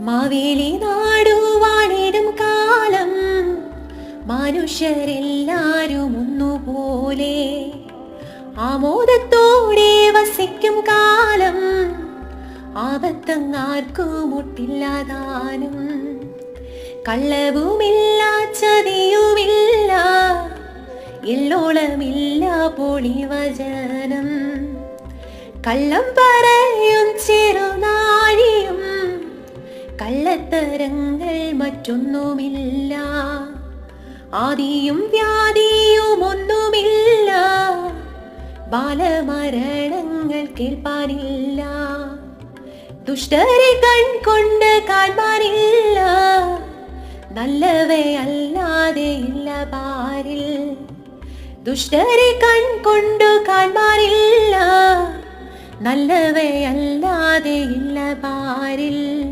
മാവേലി നാടുവാണിടും കാലം. മനുഷ്യരെല്ലാരും ഒന്നുപോലെ ആമോദത്തോടെ വസിക്കും കാലം. ആപത്തങ്ങാർക്കും മുട്ടില്ലാതാനും കള്ളവുമില്ല ചതിയുമില്ല എല്ലോളമില്ല പൊളിവചനം. കള്ളം പറയും ചെറുനാഴിയും കള്ളത്തരങ്ങൾ മറ്റൊന്നുമില്ല. ആദിയും വ്യാധിയും ഒന്നുമില്ല. ബാലമരണങ്ങൾ കേൾപ്പാനില്ല. ദുഷ്ടരെ കൺകൊണ്ട് കാണാനില്ല. നല്ലവയല്ലാതെ ഇല്ല പാരിൽ. ദുഷ്ടരെ കൺകൊണ്ടു കാണാനില്ല. നല്ലവയല്ലാതെ ഇല്ല പാരിൽ.